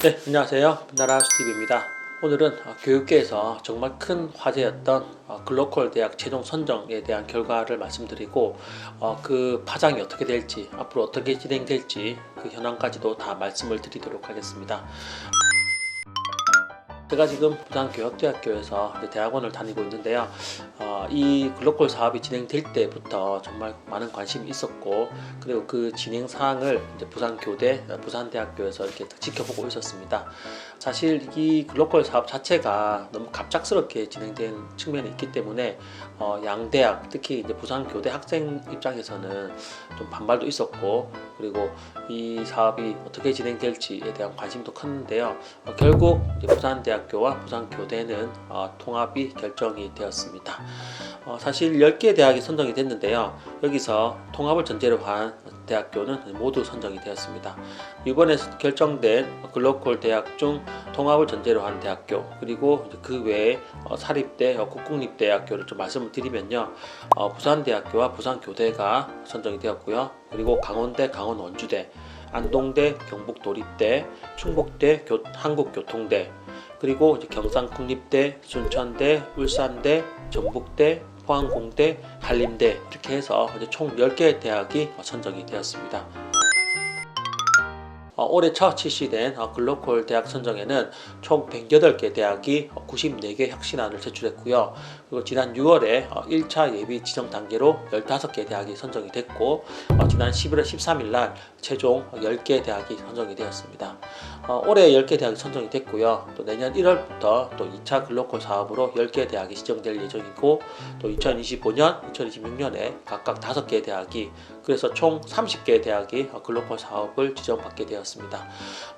네, 안녕하세요. 나라 스티브입니다. 오늘은 어, 교육계에서 정말 큰 화제였던 어, 글로컬 대학 최종 선정에 대한 결과를 말씀드리고 어, 그 파장이 어떻게 될지 앞으로 어떻게 진행될지 그 현황까지도 다 말씀을 드리도록 하겠습니다. 제가 지금 부산교역대학교에서 대학원을 다니고 있는데요. 어, 이 글로컬 사업이 진행될 때부터 정말 많은 관심이 있었고 그리고 그 진행 사항을 부산교대, 부산대학교에서 이렇게 지켜보고 있었습니다. 사실 이 글로컬 사업 자체가 너무 갑작스럽게 진행된 측면이 있기 때문에 어, 양대학 특히 이제 부산 교대 학생 입장에서는 좀 반발도 있었고 그리고 이 사업이 어떻게 진행될지에 대한 관심도 컸는데요. 어, 결국 부산대학교와 부산교대는 어, 통합이 결정이 되었습니다. 어, 사실 10개 대학이 선정이 됐는데요. 여기서 통합을 전제로 한 대학교는 모두 선정이 되었습니다. 이번에 결정된 글로컬 대학 중 통합을 전제로 한 대학교 그리고 그 외에 어, 사립대, 어, 국공립대학교를 좀 말씀을 드리면요. 어, 부산대학교와 부산교대가 선정이 되었고요. 그리고 강원대, 강원원주대, 안동대, 경북도립대, 충북대, 교- 한국교통대, 그리고 경상국립대, 순천대, 울산대, 전북대, 포항공대, 한림대 이렇게 해서 총 10개 대학이 선정이 되었습니다. 어, 올해 첫 실시된 어, 글로컬 대학 선정에는 총 108개 대학이 94개 혁신안을 제출했고요. 그리고 지난 6월에 1차 예비 지정 단계로 15개 대학이 선정이 됐고 어, 지난 11월 13일 날 최종 10개 대학이 선정이 되었습니다. 어, 올해 10개 대학이 선정이 됐고요. 또 내년 1월부터 또 2차 글로컬 사업으로 10개 대학이 지정될 예정이고 또 2025년, 2026년에 각각 5개 대학이 그래서 총 30개 대학이 어, 글로컬 사업을 지정받게 되었습니다.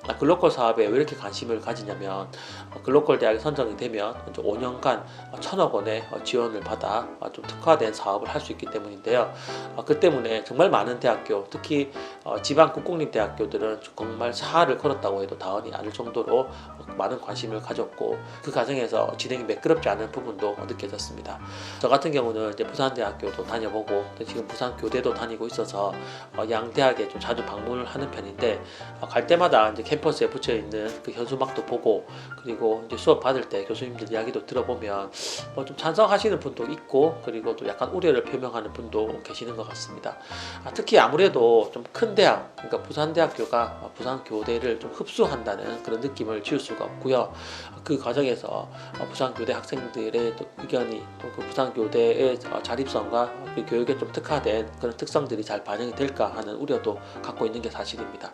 아, 글로컬 사업에 왜 이렇게 관심을 가지냐면 어, 글로컬 대학이 선정이 되면 이제 5년간 어, 천억 원의 어, 지원을 받아 어, 좀 특화된 사업을 할 수 있기 때문인데요. 어, 그 때문에 정말 많은 대학교, 특히 어, 지방 국공립 대학교들은 정말 사활을 걸었다고 해도 과언이 아닐 정도로 어, 많은 관심을 가졌고 그 과정에서 진행이 매끄럽지 않은 부분도 느껴졌습니다. 저 같은 경우는 이제 부산대학교도 다녀보고 또 지금 부산교대도 다니고 있어 서 어, 양 대학에 좀 자주 방문을 하는 편인데 어, 갈 때마다 이제 캠퍼스에 붙여 있는 그 현수막도 보고 그리고 이제 수업 받을 때 교수님들 이야기도 들어보면 뭐 좀 찬성하시는 분도 있고 그리고 또 약간 우려를 표명하는 분도 계시는 것 같습니다. 아, 특히 아무래도 좀 큰 대학, 그러니까 부산대학교가 어, 부산교대를 좀 흡수한다는 그런 느낌을 지울 수가 없고요. 그 과정에서 어, 부산교대 학생들의 또 의견이 또 그 부산교대의 어, 자립성과 그 교육에 좀 특화된 그런 특성들이 잘 반영이 될까 하는 우려도 갖고 있는 게 사실입니다.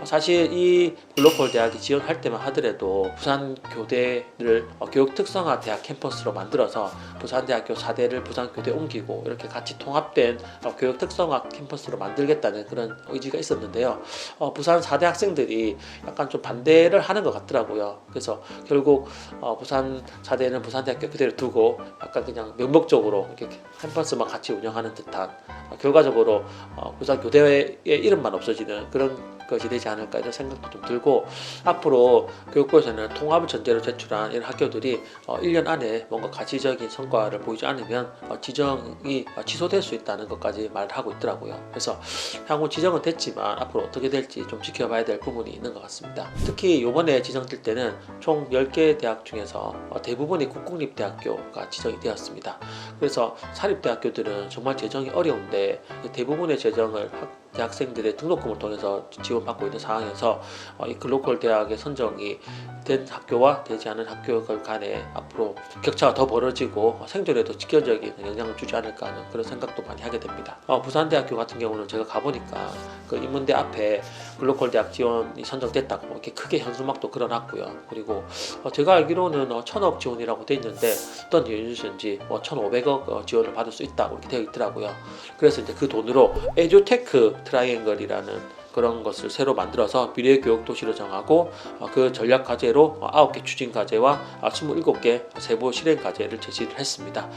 어, 사실 이 글로컬 대학이 지원할 때만 하더라도 부산 교대를 어, 교육 특성화 대학 캠퍼스로 만들어서 부산대학교 4대를 부산교대에 옮기고 이렇게 같이 통합된 어, 교육 특성화 캠퍼스로 만들겠다는 그런 의지가 있었는데요. 어, 부산 4대 학생들이 약간 좀 반대를 하는 것 같더라고요. 그래서 결국 어, 부산 4대는 부산대학교 그대로 두고 약간 그냥 명목적으로 이렇게 캠퍼스만 같이 운영하는 듯한 어, 결과적으로 어, 부산 교대의 이름만 없어지는 그런 것이 되지 않을까 이런 생각도 좀 들고 앞으로 교육부에서는 통합을 전제로 제출한 이런 학교들이 어, 1년 안에 뭔가 가치적인 성과를 보이지 않으면 어, 지정이 어, 취소될 수 있다는 것까지 말을 하고 있더라고요. 그래서 향후 지정은 됐지만 앞으로 어떻게 될지 좀 지켜봐야 될 부분이 있는 것 같습니다. 특히 이번에 지정될 때는 총 10개 대학 중에서 어, 대부분이 국공립대학교가 지정이 되었습니다. 그래서 사립대학교들은 정말 재정이 어려운데 대부분의 재정을 학- 대학생들의 등록금을 통해서 지원받고 있는 상황에서 어, 이 글로컬 대학의 선정이 된 학교와 되지 않은 학교 간에 앞으로 격차가 더 벌어지고 어, 생존에도 직결적인 영향을 주지 않을까 하는 그런 생각도 많이 하게 됩니다. 어, 부산대학교 같은 경우는 제가 가보니까 그 인문대 앞에 글로컬 대학 지원이 선정됐다고 이렇게 크게 현수막도 걸어놨고요. 그리고 어, 제가 알기로는 어, 천억 지원이라고 돼 있는데 어떤 이유인지 뭐 1,500억 어, 지원을 받을 수 있다고 이렇게 되어 있더라고요. 그래서 이제 그 돈으로 에듀테크 트라이앵글이라는 그런 것을 새로 만들어서 미래 교육 도시로 정하고 어, 그 전략 과제로 어, 9개 추진 과제와 어, 27개 세부 실행 과제를 제시를 했습니다.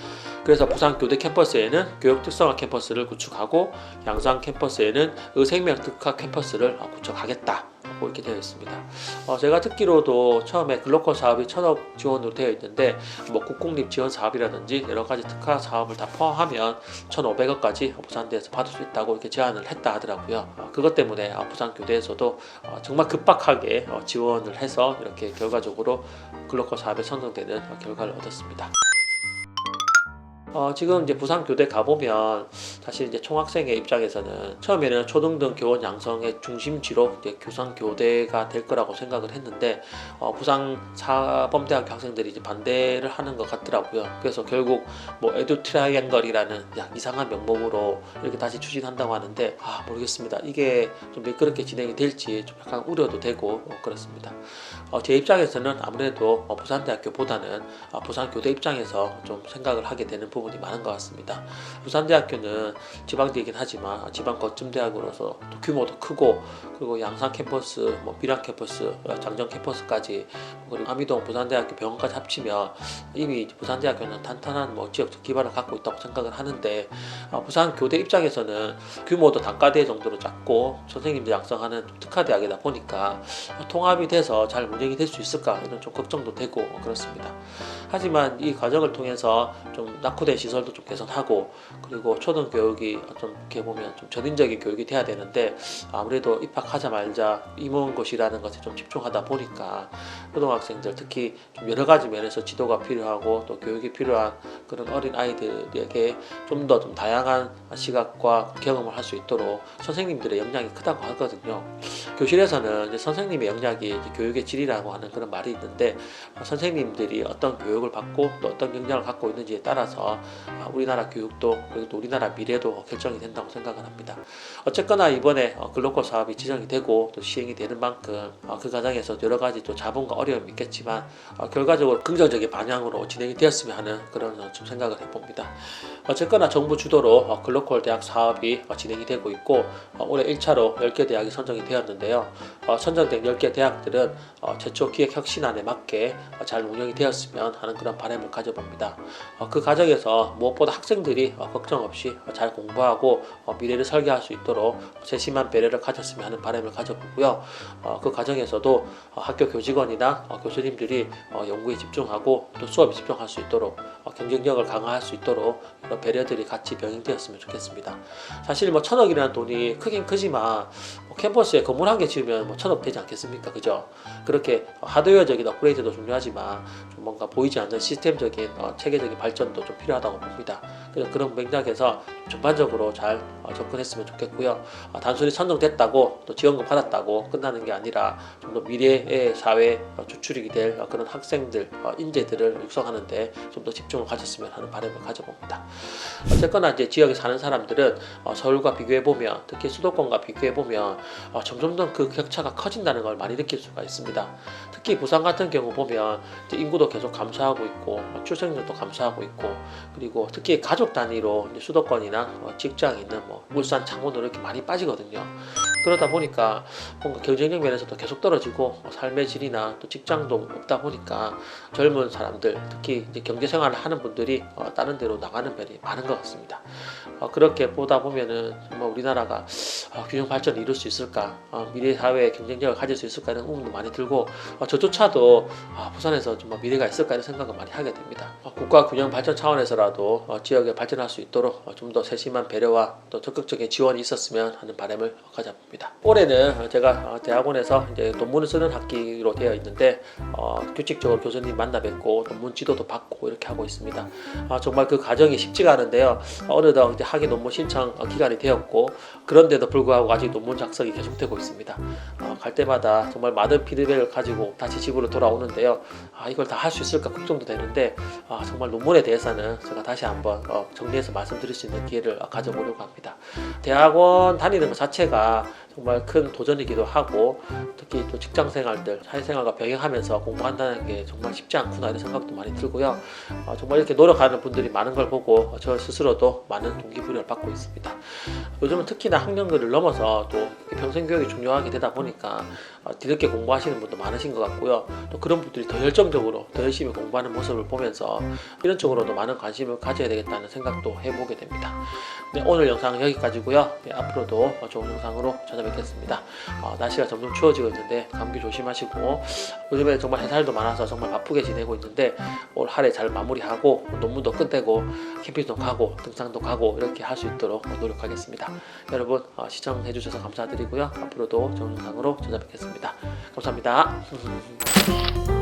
그래서 부산 교대 캠퍼스에는 교육 특성화 캠퍼스를 구축하고 양산 캠퍼스에는 의생명 특화 캠퍼스를 어, 구축하겠다. 이렇게 되어 있습니다. 어, 제가 듣기로도 처음에 글로컬 사업이 천억 지원으로 되어 있는데 뭐 국공립 지원 사업이라든지 여러 가지 특화 사업을 다 포함하면 1,500억까지 부산대에서 받을 수 있다고 이렇게 제안을 했다 하더라고요. 어, 그것 때문에 어, 부산 교대에서도 어, 정말 급박하게 어, 지원을 해서 이렇게 결과적으로 글로컬 사업에 선정되는 어, 결과를 얻었습니다. 어, 지금 이제 부산 교대 가보면 사실 이제 총학생의 입장에서는 처음에는 초등등 교원 양성의 중심지로 이제 교산 교대가 될 거라고 생각을 했는데 어, 부산 사범대학교 학생들이 이제 반대를 하는 것 같더라고요. 그래서 결국 뭐 에듀 트라이앵걸이라는 약 이상한 명목으로 이렇게 다시 추진한다고 하는데 아 모르겠습니다. 이게 좀 매끄럽게 진행이 될지 좀 약간 우려도 되고 어, 그렇습니다. 어, 제 입장에서는 아무래도 어, 부산대학교보다는 어, 부산 교대 입장에서 좀 생각을 하게 되는 부분 이 많은 것 같습니다. 부산대학교는 지방대이긴 하지만 어, 지방 거점 대학으로서 또 규모도 크고 그리고 양산 캠퍼스, 뭐 비락 캠퍼스, 어, 장정 캠퍼스까지 그리고 아미동 부산대학교 병원까지 합치면 이미 부산대학교는 탄탄한 뭐 지역적 기반을 갖고 있다고 생각을 하는데 어, 부산 교대 입장에서는 규모도 단과대 정도로 작고 선생님들 양성하는 특화 대학이다 보니까 어, 통합이 돼서 잘 운영이 될 수 있을까 이런 좀 걱정도 되고 어, 그렇습니다. 하지만 이 과정을 통해서 좀 낙후된 시설도 좀 개선하고 그리고 초등 교육이 좀 이렇게 보면 좀 전인적인 교육이 돼야 되는데 아무래도 입학하자마자 임원고시라는 것에 좀 집중하다 보니까 초등학생들 특히 좀 여러 가지 면에서 지도가 필요하고 또 교육이 필요한 그런 어린 아이들에게 좀더좀 다양한 시각과 경험을 할 수 있도록 선생님들의 역량이 크다고 하거든요. 교실에서는 이제 선생님의 역량이 이제 교육의 질이라고 하는 그런 말이 있는데 어, 선생님들이 어떤 교육 을 받고 또 어떤 역량을 갖고 있는지에 따라서 아, 우리나라 교육도 그리고 또 우리나라 미래도 결정이 된다고 생각을 합니다. 어쨌거나 이번에 어, 글로컬 사업이 지정이 되고 또 시행이 되는 만큼 어, 그 과정에서 여러 가지 또 자본과 어려움이 있겠지만 어, 결과적으로 긍정적인 방향으로 진행이 되었으면 하는 그런 어, 좀 생각을 해봅니다. 어쨌거나 정부 주도로 어, 글로컬 대학 사업이 어, 진행이 되고 있고 어, 올해 1차로 10개 대학이 선정이 되었는데요. 어, 선정된 10개 대학들은 어, 제초 기획 혁신안에 맞게 어, 잘 운영이 되었으면 하는 그런 바람을 가져봅니다. 어, 그 과정에서 무엇보다 학생들이 어, 걱정 없이 어, 잘 공부하고 어, 미래를 설계할 수 있도록 세심한 배려를 가졌으면 하는 바람을 가져보고요. 어, 그 과정에서도 어, 학교 교직원이나 어, 교수님들이 어, 연구에 집중하고 또 수업에 집중할 수 있도록 어, 경쟁력을 강화할 수 있도록 이런 배려들이 같이 병행되었으면 좋겠습니다. 사실 뭐 천억이라는 돈이 크긴 크지만 뭐 캠퍼스에 건물 한 개 지으면 뭐 천억 되지 않겠습니까? 그죠? 그렇게 하드웨어적인 업그레이드도 중요하지만 좀 뭔가 보이지 않는 시스템적인 어, 체계적인 발전도 좀 필요하다고 봅니다. 그래서 그런 맥락에서 전반적으로 잘 어, 접근했으면 좋겠고요. 아, 단순히 선정됐다고 또 지원금 받았다고 끝나는 게 아니라 좀 더 미래의 사회 어, 주축이 될 어, 그런 학생들, 어, 인재들을 육성하는데 좀 더 집중을 가졌으면 하는 바람을 가져봅니다. 어쨌거나 이제 지역에 사는 사람들은 어, 서울과 비교해 보면 특히 수도권과 비교해 보면 어, 점점 더그 격차가 커진다는 걸 많이 느낄 수가 있습니다. 특히 부산 같은 경우 보면 인구도 계속 감소 하고 있고 어, 출생률도 감소하고 있고 그리고 특히 가족 단위로 수도권이나 어, 직장 있는 뭐 울산, 창원으로 이렇게 많이 빠지거든요. 그러다 보니까 뭔가 경쟁력 면에서도 계속 떨어지고 어, 삶의 질이나 또 직장도 없다 보니까 젊은 사람들 특히 이제 경제 생활을 하는 분들이 어, 다른 데로 나가는 면이 많은 것 같습니다. 어, 그렇게 보다 보면은 정말 우리나라가 어, 균형 발전을 이룰 수 있을까, 어, 미래 사회의 경쟁력을 가질 수 있을까 이런 의문도 많이 들고 어, 저조차도 아, 부산에서 정말 미래가 있을까 이런 생각 을 많이 하게 됩니다. 어, 국가 균형 발전 차원에서라도 어, 지역에 발전할 수 있도록 어, 좀더 세심한 배려와 또 적극적인 지원이 있었으면 하는 바람을 가져봅니다. 올해는 어, 제가 어, 대학원에서 이제 논문을 쓰는 학기로 되어 있는데 어, 규칙적으로 교수님 만나 뵙고 논문 지도도 받고 이렇게 하고 있습니다. 아, 정말 그 과정이 쉽지가 않은데요. 어, 어느덧 이제 학위 논문 신청 어, 기간이 되었고 그런데도 불구하고 아직 논문 작성이 계속되고 있습니다. 어, 갈 때마다 정말 많은 피드백을 가지고 다시 집으로 돌아오는데요. 아, 이걸 다 할 수 있을까 걱정도 되는데 아, 정말 논문에 대해서는 제가 다시 한번 어, 정리해서 말씀드릴 수 있는 기회를 어, 가져보려고 합니다. 대학원 다니는 것 자체가 정말 큰 도전이기도 하고 특히 또 직장 생활들 사회생활과 병행하면서 공부한다는 게 정말 쉽지 않구나 이런 생각도 많이 들고요. 어, 정말 이렇게 노력하는 분들이 많은 걸 보고 저 스스로도 많은 동기부여를 받고 있습니다. 요즘은 특히나 학년들을 넘어서 또 평생 교육이 중요하게 되다 보니까 어, 뒤늦게 공부하시는 분도 많으신 것 같고요. 또 그런 분들이 더 열정적으로 더 열심히 공부하는 모습을 보면서 이런 쪽으로도 많은 관심을 가져야 되겠다는 생각도 해보게 됩니다. 네, 오늘 영상은 여기까지고요. 네, 앞으로도 좋은 영상으로 찾아 뵙겠습니다. 어, 날씨가 점점 추워지고 있는데 감기 조심하시고 요즘에 정말 해살도 많아서 정말 바쁘게 지내고 있는데 올 한해 잘 마무리하고 논문도 끝내고 캠핑도 가고 등산도 가고 이렇게 할 수 있도록 노력하겠습니다. 여러분 어, 시청해 주셔서 감사드리고요. 앞으로도 좋은 영상으로 찾아뵙겠습니다. 감사합니다.